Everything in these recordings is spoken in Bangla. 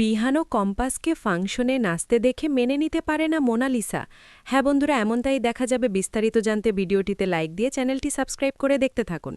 বিহানো কম্পাসকে ফাংশনে নাচতে দেখে মেনে নিতে পারে না মোনালিসা। হ্যাঁ বন্ধুরা, এমনটাই দেখা যাবে বিস্তারিত জানতে ভিডিওটিতে লাইক দিয়ে চ্যানেলটি সাবস্ক্রাইব করে দেখতে থাকুন।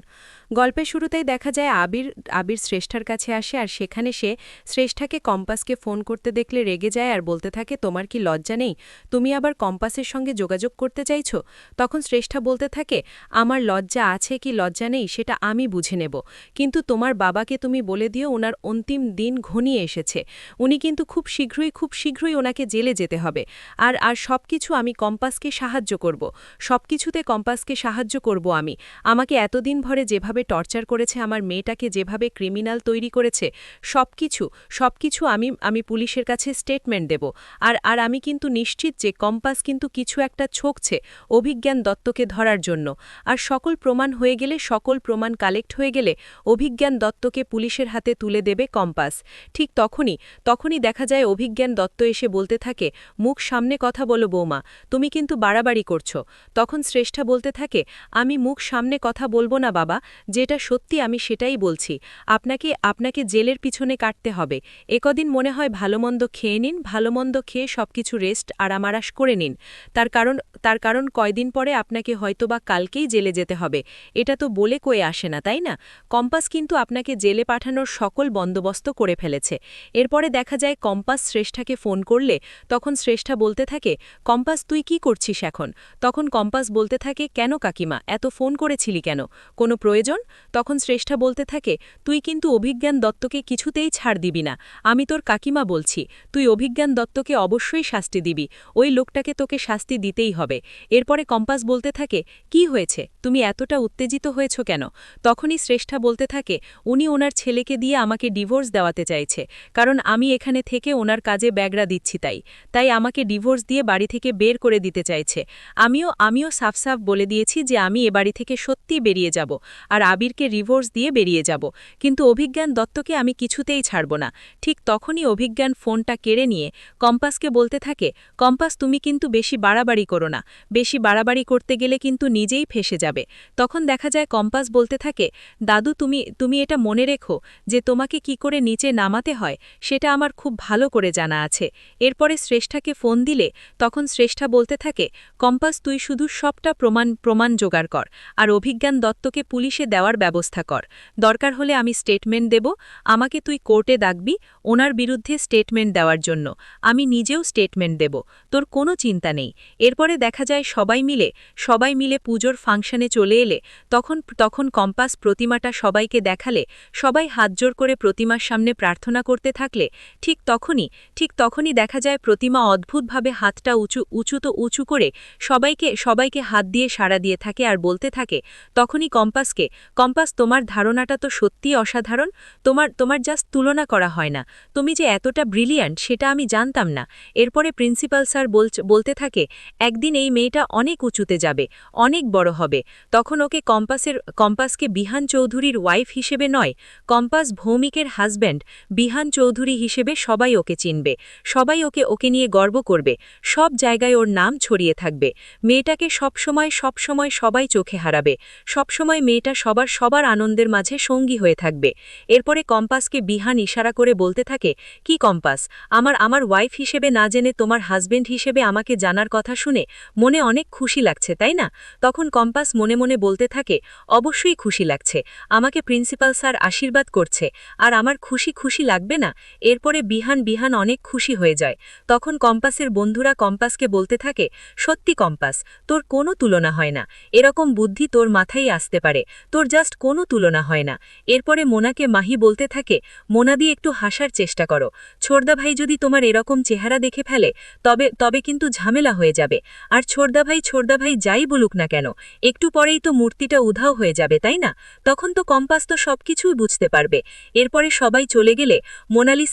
গল্পের শুরুতেই দেখা যায় আবির আবির শ্রেষ্ঠার কাছে আসে আর সেখানে সে শ্রেষ্ঠাকে কম্পাসকে ফোন করতে দেখলে রেগে যায় আর বলতে থাকে, তোমার কি লজ্জা নেই? তুমি আবার কম্পাসের সঙ্গে যোগাযোগ করতে চাইছো? তখন শ্রেষ্ঠা বলতে থাকে, আমার লজ্জা আছে কি লজ্জা নেই সেটা আমি বুঝে নেব। কিন্তু তোমার বাবাকে তুমি বলে দিও, ওনার অন্তিম দিন ঘনিয়ে এসেছে। উনি কিন্তু খুব শীঘ্রই খুব শীঘ্রই ওনাকে জেলে যেতে হবে। আর আর সব কিছু আমি কম্পাসকে সাহায্য করব। সব কিছুতে কম্পাসকে সাহায্য করব আমি। আমাকে এতদিন ভরে যেভাবে টর্চার করেছে, আমার মেয়েটাকে যেভাবে ক্রিমিনাল তৈরি করেছে সব কিছু সব কিছু আমি আমি পুলিশের কাছে স্টেটমেন্ট দেব। আর আর আমি কিন্তু নিশ্চিত যে কম্পাস কিন্তু কিছু একটা ছকছে অভিজ্ঞান দত্তকে ধরার জন্য। আর সকল প্রমাণ হয়ে গেলে, সকল প্রমাণ কালেক্ট হয়ে গেলে অভিজ্ঞান দত্তকে পুলিশের হাতে তুলে দেবে কম্পাস। ঠিক তখনই তখনই দেখা যায় অভিজ্ঞান দত্ত এসে বলতে থাকে, মুখ সামনে কথা বলো বৌমা, তুমি কিন্তু বাড়াবাড়ি করছ। তখন শ্রেষ্ঠা বলতে থাকে, আমি মুখ সামনে কথা বলব না বাবা, যেটা সত্যি আমি সেটাই বলছি। আপনাকে আপনাকে জেলের পিছনে কাটতে হবে। একদিন মনে হয় ভালোমন্দ খেয়ে নিন ভালোমন্দ খেয়ে সবকিছু রেস্ট আরামারাস করে নিন। তার কারণ তার কারণ কয়দিন পরে আপনাকে হয়তোবা কালকেই জেলে যেতে হবে। এটা তো বলে কয়ে আসে না, তাই না? কম্পাস কিন্তু আপনাকে জেলে পাঠানোর সকল বন্দোবস্ত করে ফেলেছে। এরপরে দেখা যায় কম্পাস শ্রেষ্ঠাকে ফোন করলে, তখন শ্রেষ্ঠা বলতে থাকে, কম্পাস, তুই কি করছিস এখন? তখন কম্পাস বলতে থাকে, কেন কাকিমা, এত ফোন করেছিলি কেন? কোনো প্রয়োজন? তখন শ্রেষ্ঠা বলতে থাকে, তুই কিন্তু অভিজ্ঞান দত্তকে কিছুতেই ছাড় দিবি না। আমি তোর কাকিমা বলছি, তুই অভিজ্ঞান দত্তকে অবশ্যই শাস্তি দিবি। ওই লোকটাকে তোকে শাস্তি দিতেই হবে। এরপরে কম্পাস বলতে থাকে, কি হয়েছে? তুমি এতটা উত্তেজিত হয়েছ কেন? তখনই শ্রেষ্ঠা বলতে থাকে, উনি ওনার ছেলেকে দিয়ে আমাকে ডিভোর্স দেওয়াতে চাইছে, কারণ আমি এখানে থেকে ওনার কাজে ব্যাগরা দিচ্ছি তাই তাই আমাকে ডিভোর্স দিয়ে বাড়ি থেকে বের করে দিতে চাইছে। আমিও আমিও সাফ সাফ বলে দিয়েছি যে আমি এ বাড়ি থেকে সত্যি বেরিয়ে যাব আর আবিরকে রিভোর্স দিয়ে বেরিয়ে যাব। কিন্তু অভিজ্ঞান দত্তকে আমি কিছুতেই ছাড়ব না। ঠিক তখনই অভিজ্ঞান ফোনটা কেড়ে নিয়ে কম্পাসকে বলতে থাকে, কম্পাস, তুমি কিন্তু বেশি বাড়াবাড়ি করো না। বেশি বাড়াবাড়ি করতে গেলে কিন্তু নিজেই ফেসে যাবে। তখন দেখা যায় কম্পাস বলতে থাকে, দাদু, তুমি তুমি এটা মনে রেখো যে তোমাকে কি করে নিচে নামাতে হয় সেটা আমার খুব ভালো করে জানা আছে। এরপরে শ্রেষ্ঠাকে ফোন দিলে তখন শ্রেষ্ঠা বলতে থাকে, কম্পাস, তুই শুধু সবটা প্রমাণ প্রমাণ জোগাড় কর আর অভিজ্ঞান দত্তকে পুলিশে দেওয়ার ব্যবস্থা কর। দরকার হলে আমি স্টেটমেন্ট দেব, আমাকে তুই কোর্টে ডাকবি ওনার বিরুদ্ধে স্টেটমেন্ট দেওয়ার জন্য। আমি নিজেও স্টেটমেন্ট দেব, তোর কোনো চিন্তা নেই। এরপরে দেখা যায় সবাই মিলে সবাই মিলে পুজোর ফাংশনে চলে এলে তখন তখন কম্পাস প্রতিমাটা সবাইকে দেখালে, সবাই হাতজোর করে প্রতিমার সামনে প্রার্থনা করতে থাকলে ঠিক তখনই ঠিক তখনই দেখা যায় প্রতিমা অদ্ভুতভাবে হাতটা উঁচু উঁচু তো উঁচু করে সবাইকে সবাইকে হাত দিয়ে সাড়া দিয়ে থাকে আর বলতে থাকে, তখনই কম্পাসকে, কম্পাস তোমার ধারণাটা তো সত্যিই অসাধারণ, তোমার তোমার জাস্ট তুলনা করা হয় না, তুমি যে এতটা ব্রিলিয়ান্ট সেটা আমি জানতাম না। এরপরে প্রিন্সিপাল স্যার বলতে থাকে, একদিন এই মেয়েটা অনেক উঁচুতে যাবে, অনেক বড় হবে, তখন ওকে কম্পাসের, কম্পাসকে বিহান চৌধুরীর ওয়াইফ হিসেবে নয়, কম্পাস ভৌমিকের হাজব্যান্ড বিহান চৌধুরী হিসেবে সবাই ওকে চিনবে, সবাই ওকে ওকে নিয়ে গর্ব করবে, সব জায়গায় ওর নাম ছড়িয়ে থাকবে, মেয়েটাকে সবসময় সবসময় সবাই চোখে হারাবে, সবসময় মেয়েটা সবার সবার আনন্দের মাঝে সঙ্গী হয়ে থাকবে। এরপরে কম্পাসকে বিহান ইশারা করে বলতে থাকে, কি কম্পাস, আমার আমার ওয়াইফ হিসেবে না জেনে তোমার হাজবেন্ড হিসেবে আমাকে জানার কথা শুনে মনে অনেক খুশি লাগছে, তাই না? তখন কম্পাস মনে মনে বলতে থাকে, অবশ্যই খুশি লাগছে, আমাকে প্রিন্সিপাল স্যার আশীর্বাদ করছে, আর আমার খুশি খুশি লাগবে না এরপরে বিহান বিহান অনেক খুশি হয়ে যায়। তখন কম্পাসের বন্ধুরা কম্পাসকে বলতে থাকে, সত্যি কম্পাস, তোর কোনো তুলনা হয় না। এরকম বুদ্ধি তোর মাথায় আসতে পারে। তোর জাস্ট কোনো তুলনা হয় না। এরপরে মোনাকে মাহি বলতে থাকে মোনা দিয়ে একটু হাসার চেষ্টা করো। ছোড়দা ভাই যদি তোমার এরকম চেহারা দেখে ফেলে, তবে তবে কিন্তু ঝামেলা হয়ে যাবে। আর ছোড়দা ভাই ছোড়দা ভাই যাই বলুক না কেন, একটু পরেই তো মূর্তিটা উধাও হয়ে যাবে, তাই না? তখন তো কম্পাস তো সবকিছুই বুঝতে পারবে। এরপরে সবাই চলে গেলে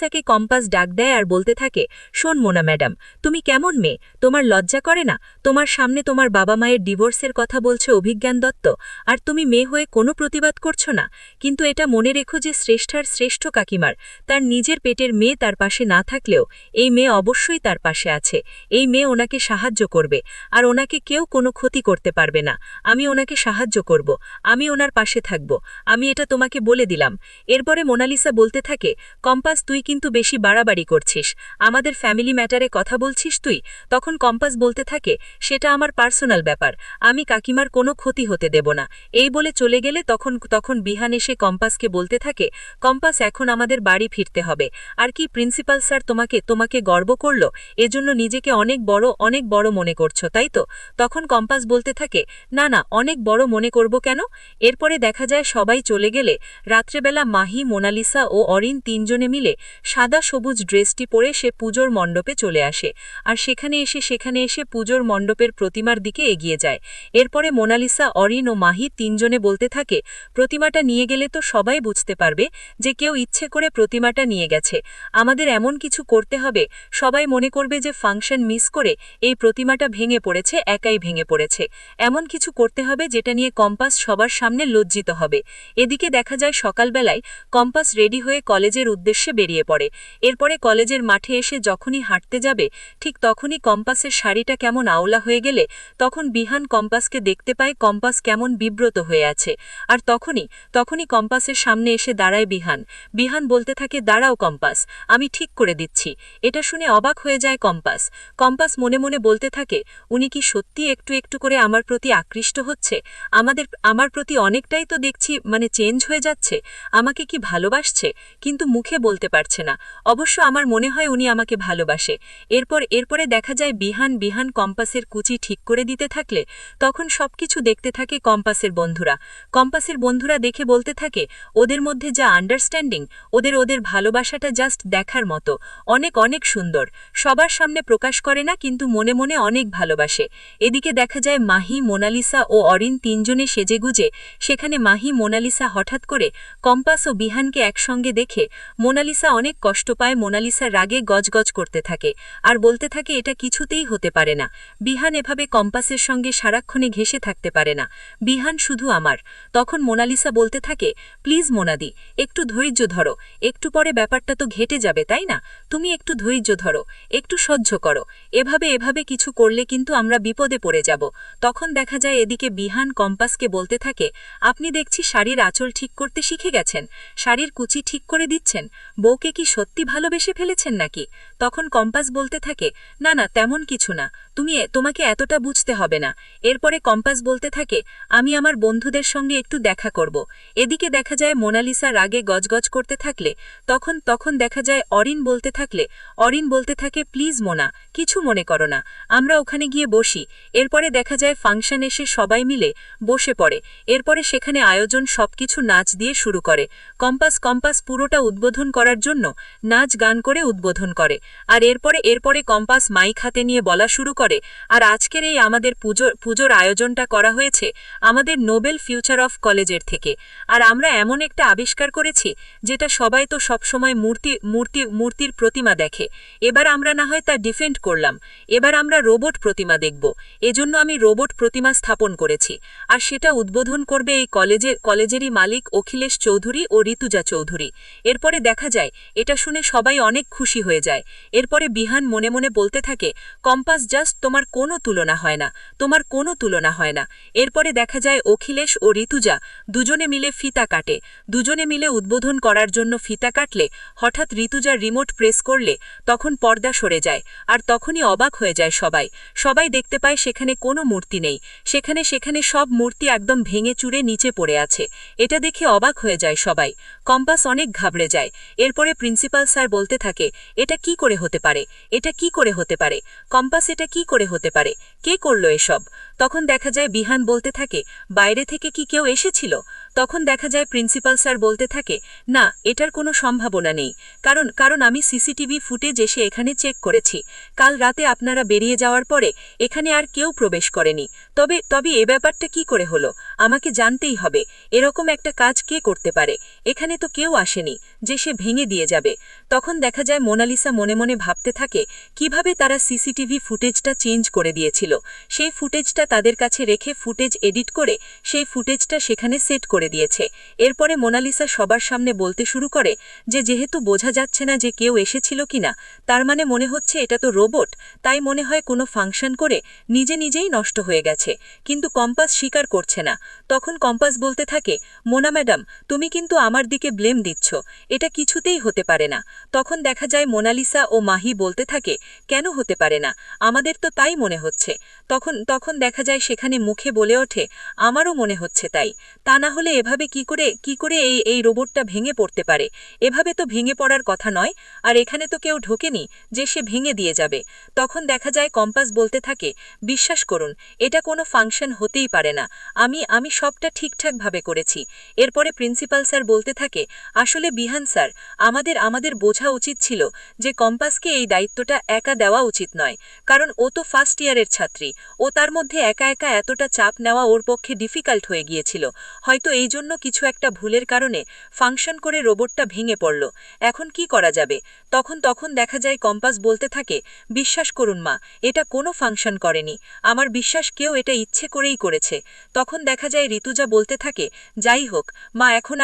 মোনালিসাকে কম্পাস ডাক দেয় আর বলতে থাকে, শোন মোনা ম্যাডাম, তুমি কেমন মেয়ে? তোমার লজ্জা করে না? তোমার সামনে তোমার বাবা মায়ের ডিভোর্সের কথা বলছে অভিজ্ঞান দত্ত, আর তুমি মেয়ে হয়ে কোনো প্রতিবাদ করছ না? কিন্তু এটা মনে রেখো যে শ্রেষ্ঠার শ্রেষ্ঠ কাকিমার, তার নিজের পেটের মেয়ে তার পাশে না থাকলেও এই মেয়ে অবশ্যই তার পাশে আছে। এই মেয়ে ওনাকে সাহায্য করবে, আর ওনাকে কেউ কোনো ক্ষতি করতে পারবে না। আমি ওনাকে সাহায্য করব, আমি ওনার পাশে থাকব, আমি এটা তোমাকে বলে দিলাম। এরপরে মোনালিসা বলতে থাকে, কম্পাস, তুই কিন্তু কিন্তু বেশি বাড়াবাড়ি করছিস। আমাদের ফ্যামিলি ম্যাটারে কথা বলছিস তুই? তখন কম্পাস বলতে থাকে, সেটা আমার পার্সোনাল ব্যাপার। আমি কাকিমার কোনো ক্ষতি হতে দেব না। এই বলে চলে গেলে তখন তখন বিহান এসে কম্পাসকে বলতে থাকে, কম্পাস, এখন আমাদের বাড়ি ফিরতে হবে। আর কি প্রিন্সিপাল স্যার তোমাকে তোমাকে গর্ব করল? এজন্য নিজেকে অনেক বড় অনেক বড় মনে করছ, তাই তো? তখন কম্পাস বলতে থাকে, না না, অনেক বড় মনে করব কেন? এরপরে দেখা যায় সবাই চলে গেলে, রাত্রেবেলা মাহি, মোনালিসা ও অরিন তিনজনে মিলে সাদা সবুজ ড্রেসটি পরে সে পুজোর মণ্ডপে চলে আসে আর সেখানে এসে সেখানে এসে পুজোর মণ্ডপের প্রতিমার দিকে এগিয়ে যায়। এরপরে মোনালিসা, অরিন ও মাহি তিনজনে বলতে থাকে, প্রতিমাটা নিয়ে গেলে তো সবাই বুঝতে পারবে যে কেউ ইচ্ছে করে প্রতিমাটা নিয়ে গেছে। আমাদের এমন কিছু করতে হবে। সবাই মনে করবে যে ফাংশন মিস করে এই প্রতিমাটা ভেঙে পড়েছে, একাই ভেঙে পড়েছে। এমন কিছু করতে হবে যেটা নিয়ে কম্পাস সবার সামনে লজ্জিত হবে। এদিকে দেখা যায় সকালবেলায় কম্পাস রেডি হয়ে কলেজের উদ্দেশ্যে বেরিয়ে পড়ে। এরপরে কলেজের মাঠে এসে যখনই হাঁটতে যাবে, ঠিক তখনই কম্পাসের শাড়িটা কেমন আওলা হয়ে গেলে, তখন বিহান কম্পাসকে দেখতে পায় কম্পাস কেমন বিব্রত হয়ে আছে। আর তখনই তখনই কম্পাসের সামনে এসে দাঁড়ায় বিহান। বিহান বলতে থাকে, দাঁড়াও কম্পাস, আমি ঠিক করে দিচ্ছি। এটা শুনে অবাক হয়ে যায় কম্পাস। কম্পাস মনে মনে বলতে থাকে, উনি কি সত্যি একটু একটু করে আমার প্রতি আকৃষ্ট হচ্ছে? আমাদের, আমার প্রতি অনেকটাই তো দেখছি মানে চেঞ্জ হয়ে যাচ্ছে। আমাকে কি ভালোবাসছে? কিন্তু মুখে বলতে পারছে না। অবশ্য আমার মনে হয় উনি আমাকে ভালোবাসে। এরপর, এরপরে দেখা যায় বিহান বিহান কম্পাসের কুচি ঠিক করে দিতে থাকলে, তখন সবকিছু দেখতে থাকে কম্পাসের বন্ধুরা। কম্পাসের বন্ধুরা দেখে বলতে থাকে, ওদের মধ্যে যা আন্ডারস্ট্যান্ডিং ওদের ওদের ভালোবাসাটা জাস্ট দেখার মতো। অনেক অনেক সুন্দর। সবার সামনে প্রকাশ করে না, কিন্তু মনে মনে অনেক ভালোবাসে। এদিকে দেখা যায় মাহি, মোনালিসা ও অরিন তিনজনে সেজেগুজে। সেখানে মাহি, মোনালিসা হঠাৎ করে কম্পাস ও বিহানকে একসঙ্গে দেখে, মোনালিসা অনেক কষ্ট পায় মোনালিসা রাগে গজগজ করতে থাকে। আর বলতে থাকে, এটা কিছুতেই হতে পারে না। বিহান এভাবে কম্পাসের সঙ্গে সারাক্ষণে ঘেসে থাকতে পারে না। বিহান শুধু আমার। তখন মোনালিসা বলতে থাকে, প্লিজ মোনাদি, একটু ধৈর্য ধরো। একটু পরে ব্যাপারটা তো ঘেটে যাবে, তাই না? তুমি একটু ধৈর্য ধরো। একটু সহ্য করো। এভাবে এভাবে কিছু করলে কিন্তু আমরা বিপদে পড়ে যাব। তখন দেখা যায় এদিকে বিহান কম্পাসকে বলতে থাকে, আপনি দেখছি শাড়ির আঁচল ঠিক করতে শিখে গেছেন। শাড়ির কুচি ঠিক করে দিচ্ছেন। বউকে কি সত্যি ভালোবেসে ফেলেছেন নাকি? তখন কম্পাস বলতে থাকে না না তেমন কিছু না। তুমি তোমাকে এতটা বুঝতে হবে না। এরপরে কম্পাস বলতে থাকে, আমি আমার বন্ধুদের সঙ্গে একটু দেখা করব। এদিকে দেখা যায় মোনালিসা রাগে গজগজ করতে থাকলে, তখন তখন দেখা যায় অরিন বলতে থাকলে, অরিন বলতে থাকে, প্লিজ মোনা, কিছু মনে করো না, আমরা ওখানে গিয়ে বসি। এরপরে দেখা যায় ফাংশন এসে সবাই মিলে বসে পড়ে। এরপরে সেখানে আয়োজন সবকিছু নাচ দিয়ে শুরু করে। কম্পাস কম্পাস পুরোটা উদ্বোধন করার জন্য নাচ গান করে উদ্বোধন করে। আর এরপরে এরপরে কম্পাস মাইক হাতে নিয়ে বলা শুরু করে। আর আজকের এই আমাদের পুজোর পুজোর আয়োজনটা করা হয়েছে আমাদের নোবেল ফিউচার অফ কলেজের থেকে। আর আমরা এমন একটা আবিষ্কার করেছি যেটা সবাই তো সবসময় মূর্তি মূর্তি মূর্তির প্রতিমা দেখে। এবার আমরা না হয় তা ডিফেন্ড করলাম। এবার আমরা রোবট প্রতিমা দেখব। এজন্য আমি রোবট প্রতিমা স্থাপন করেছি। আর সেটা উদ্বোধন করবে এই কলেজের কলেজেরই মালিক অখিলেশ চৌধুরী ও ঋতুজা চৌধুরী। এরপরে দেখা যায়, এটা শুনে সবাই অনেক খুশি হয়ে যায়। এরপরে বিহান মনে মনে বলতে থাকে, কম্পাস জাস্ট তোমার কোনো তুলনা হয় না, তোমার কোনো তুলনা হয় না। এরপরে দেখা যায় অখিলেশ ও ঋতুজা দুজনে মিলে ফিতা কাটে। দুজনে মিলে উদ্বোধন করার জন্য ফিতা কাটলে, হঠাৎ ঋতুজা রিমোট প্রেস করলে, তখন পর্দা সরে যায় আর তখনই অবাক হয়ে যায় সবাই। সবাই দেখতে পায় সেখানে কোনো মূর্তি নেই। সেখানে সেখানে সব মূর্তি একদম ভেঙে চুড়ে নিচে পড়ে আছে। এটা দেখে অবাক হয়ে যায় সবাই। কম্পাস অনেক ঘাবড়ে যায়। এরপরে প্রিন্সিপাল স্যার বলতে থাকে, এটা কি করে হতে পারে? এটা কি করে হতে পারে? কম্পাস এটা কি করে হতে পারে কে করল এসব? তখন দেখা যায় বিহান বলতে থাকে, বাইরে থেকে কি কেউ এসেছিল? তখন দেখা যায় প্রিন্সিপাল স্যার বলতে থাকে, না, এটার কোনো সম্ভাবনা নেই। কারণ কারণ আমি সিসিটিভি ফুটেজ এসে এখানে চেক করেছি। কাল রাতে আপনারা বেরিয়ে যাওয়ার পরে এখানে আর কেউ প্রবেশ করেনি। তবে তবে এ ব্যাপারটা কি করে হলো? আমাকে জানতেই হবে। এরকম একটা কাজ কে করতে পারে? এখানে তো কেউ আসেনি, যে সে ভেঙে দিয়ে যাবে। তখন দেখা যায় মোনালিসা মনে মনে ভাবতে থাকে, কীভাবে তারা সিসিটিভি ফুটেজটা চেঞ্জ করে দিয়েছিল? সেই ফুটেজটা তাদের কাছে রেখে ফুটেজ এডিট করে সেই ফুটেজটা সেখানে সেট করে দিয়েছে। এরপরে মোনালিসা সবার সামনে বলতে শুরু করে যে, যেহেতু বোঝা যাচ্ছে না যে কেউ এসেছিল কিনা তার মানে মনে হচ্ছে এটা তো রোবট, তাই মনে হয় কোনো ফাংশন করে নিজে নিজেই নষ্ট হয়ে গেছে। কিন্তু কম্পাস স্বীকার করছে না। তখন কম্পাস বলতে থাকে, মোনা ম্যাডাম, তুমি কিন্তু আমার দিকে ব্লেম দিচ্ছ, এটা কিছুতেই হতে পারে না। তখন দেখা যায় মোনালিসা ও মাহি বলতে থাকে, কেন হতে পারে না? আমাদের তো তাই মনে হচ্ছে। তখন তখন দেখা যায় সেখানে মুখে বলে ওঠে, আমারও মনে হচ্ছে তাই। তা না হলে এভাবে কি করে কি করে এই এই রোবটটা ভেঙে পড়তে পারে? এভাবে তো ভেঙে পড়ার কথা নয়। আর এখানে তো কেউ ঢোকেনি যে সে ভেঙে দিয়ে যাবে। তখন দেখা যায় কম্পাস বলতে থাকে, বিশ্বাস করুন, এটা কোনো ফাংশন হতেই পারে না। আমি আমি সবটা ঠিকঠাকভাবে করেছি। এরপরে প্রিন্সিপাল স্যার বলতে থাকে, আসলে বিহান স্যার, আমাদের আমাদের বোঝা উচিত ছিল যে কম্পাসকে এই দায়িত্বটা একা দেওয়া উচিত নয়। কারণ ও তো ফার্স্ট ইয়ারের ছাত্রী ও তার মধ্যে একা একা এতটা চাপ নেওয়া ওর পক্ষে ডিফিকাল্ট হয়ে গিয়েছিল। হয়তো এই জন্য কিছু একটা ভুলের কারণে ফাংশন করে রোবটটা ভেঙে পড়ল। এখন কি করা যাবে? তখন তখন দেখা যায় কম্পাস বলতে থাকে, বিশ্বাস করুন মা, এটা কোনো ফাংশন করেনি। আমার বিশ্বাস কেউ এটা ইচ্ছে করেই করেছে। তখন দেখা যায় ঋতুজা বলতে থাকে, যাই হোক, মা, এখন